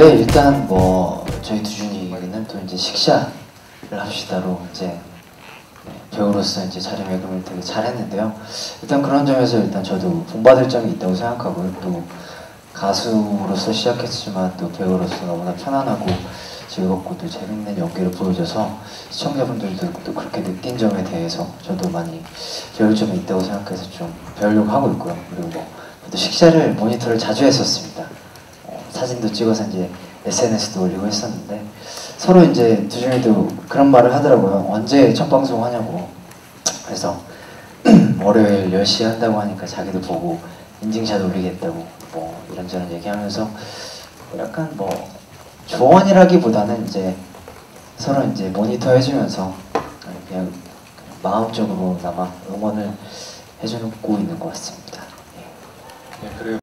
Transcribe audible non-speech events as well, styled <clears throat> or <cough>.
네, 일단 뭐 저희 두준이는 또 이제 식샤를 합시다로 이제 네, 배우로서 이제 자리매김을 되게 잘했는데요. 일단 그런 점에서 일단 저도 본받을 점이 있다고 생각하고요. 또 가수로서 시작했지만 또 배우로서 너무나 편안하고 즐겁고 또 재밌는 연기를 보여줘서 시청자분들도 또 그렇게 느낀 점에 대해서 저도 많이 배울 점이 있다고 생각해서 좀 배우려고 하고 있고요. 그리고 뭐, 또 식사를 모니터를 자주 했었습니다. 어, 사진도 찍어서 이제 SNS도 올리고 했었는데 서로 이제 두준이도 그런 말을 하더라고요. 언제 첫 방송 하냐고. 그래서 <clears throat> 월요일 10시에 한다고 하니까 자기도 보고 인증샷 올리겠다고 뭐 이런저런 얘기하면서 약간 뭐 조언이라기보다는 이제 서로 이제 모니터 해주면서 그냥 마음적으로나마 응원을 해주고 있는 것 같습니다. 예. 네, 그리고